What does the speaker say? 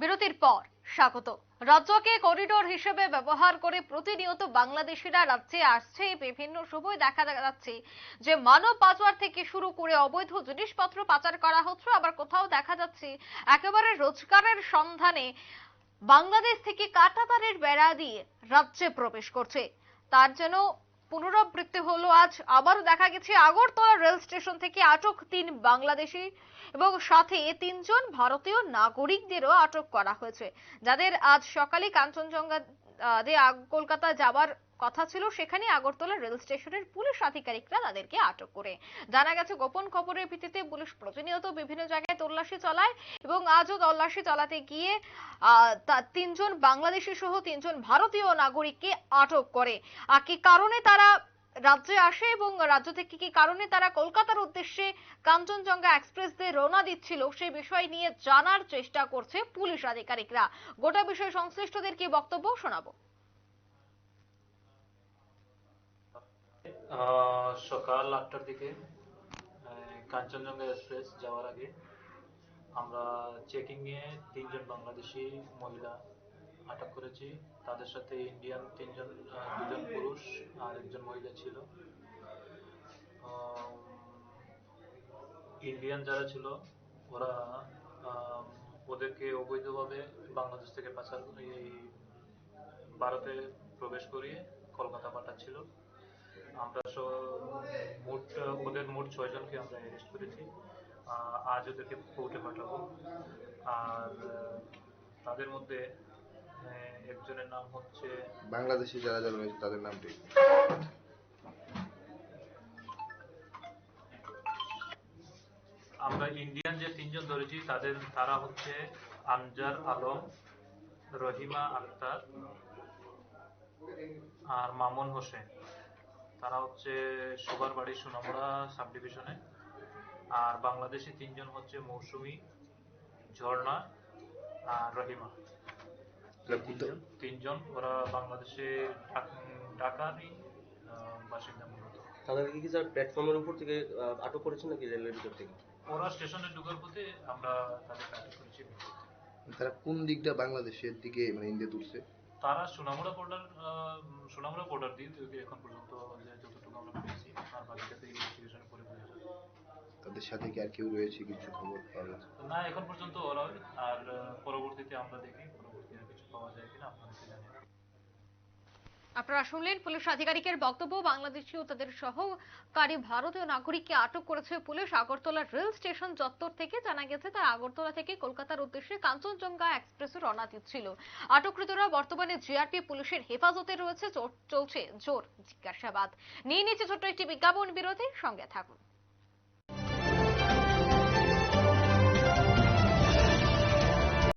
বিরতির পর স্বাগত। রাজ্যকে করিডোর হিসেবে ব্যবহার করে প্রতিনিয়ত বাংলাদেশিরা রাজ্যে আসছে। বিভিন্ন সময় দেখা যাচ্ছে যে মানব পাচার থেকে শুরু করে অবৈধ জিনিসপত্র পাচার করা হচ্ছে। আবার কোথাও দেখা যাচ্ছে একেবারে রোজগারের সন্ধানে বাংলাদেশ থেকে কাটাতারের বেড়া দিয়ে রাজ্যে প্রবেশ করছে। তার যেন পুনরাবৃত্তি হলো। আজ আবারও দেখা গেছে আগরতলা রেল স্টেশন থেকে আটক তিন বাংলাদেশি এবং সাথে তিনজন ভারতীয় নাগরিকদেরও আটক করা হয়েছে। যাদের আজ সকালে কাঞ্চনজঙ্ঘা দিয়ে কলকাতা যাওয়ার কথা ছিল, সেখানে আগরতলা রেল স্টেশনের পুলিশ আধিকারিকরা তাদেরকে আটক করে। জানা গেছে, গোপন খবরের ভিত্তিতে পুলিশ প্রতিনিয়ত বিভিন্ন জায়গায় তল্লাশি চালায় এবং আজও তল্লাশি চালাতে গিয়ে তিনজন বাংলাদেশি সহ তিনজন ভারতীয় নাগরিককে আটক করে। আর কি কারণে তারা রাজ্যে আসে এবং রাজ্য থেকে কি কারণে তারা কলকাতার উদ্দেশ্যে কাঞ্চনজঙ্ঘা এক্সপ্রেস দিয়ে রওনা দিচ্ছিল সেই বিষয় নিয়ে জানার চেষ্টা করছে পুলিশ আধিকারিকরা। গোটা বিষয়ে সংশ্লিষ্টদের কি বক্তব্য শোনাবো? সকাল আটটার দিকে কাঞ্চনজঙ্ঘা এক্সপ্রেস যাওয়ার আগে আমরা চেকিং নিয়ে তিনজন বাংলাদেশি মহিলা আটক করেছি। তাদের সাথে ইন্ডিয়ান তিনজন একজন মহিলা ছিল। ইন্ডিয়ান যারা ছিল, ওরা ওদেরকে অবৈধভাবে বাংলাদেশ থেকে পাচার এই ভারতে প্রবেশ করিয়ে কলকাতা পাঠাচ্ছিল। আমরা সব মোট ওদের মোট ছয়জনকে আমরা অ্যারেস্ট করেছি। আজ ওদেরকে কোর্টে পাঠাবো। আর তাদের মধ্যে একজনের নাম হচ্ছে বাংলাদেশি যারা যারা রয়েছে তাদের নামটি আমরা ইন্ডিয়ান যে তিনজন ধরেছি তাদের তারা হচ্ছে আনজার আলম রহিমা আক্তার আর মামুন হোসেন। তারা হচ্ছে সুগার বাড়ি সোনামুড়া সাব ডিভিশনে আর বাংলাদেশি তিনজন হচ্ছে মৌসুমী ঝর্ণা আর রহিমা। তিনজন- তিনজন। ওরা বাংলাদেশে ঢাকারই বাসিন্দা মূলত। তাদেরকে কি স্যার প্ল্যাটফর্মের উপর থেকে আটক করেছেন নাকি রেলের ভিতর থেকে? ওরা স্টেশনে ঢুকার পথে আমরা তাদেরকে আটক করেছি। তারা কোন দিকটা বাংলাদেশের দিকে মানে ইন্ডিয়া তুলছে? তারা সোনামুড়া বর্ডার সোনামুড়া বর্ডার দিয়ে এখন পর্যন্ত যতটুকু আমরা পেয়েছি আর বাকিটাতে ইনভেস্টিগেশন করে বোঝা যাবে। তাদের সাথে কি আর কেউ রয়েছে কিছু খবর পাওয়া না এখন পর্যন্ত ওরা আর পরবর্তীতে আমরা দেখি আপনারা শুনলেন পুলিশ আধিকারিকের বক্তব্য। বাংলাদেশি ও তাদের সহকারী ভারতীয় নাগরিককে আটক করেছে পুলিশ। আগরতলা রেল স্টেশন চত্বর থেকে জানা গেছে, তারা আগরতলা থেকে কলকাতার উদ্দেশ্যে কাঞ্চনজঙ্ঘা এক্সপ্রেসে রওনা দিচ্ছিল। আটককৃতরা বর্তমানে জিআরপি পুলিশের হেফাজতে রয়েছে। চলছে জোর জিজ্ঞাসাবাদ। নিয়ে নিচ্ছে ছোট্ট একটি বিজ্ঞাপন বিরতি। সঙ্গে থাকুন।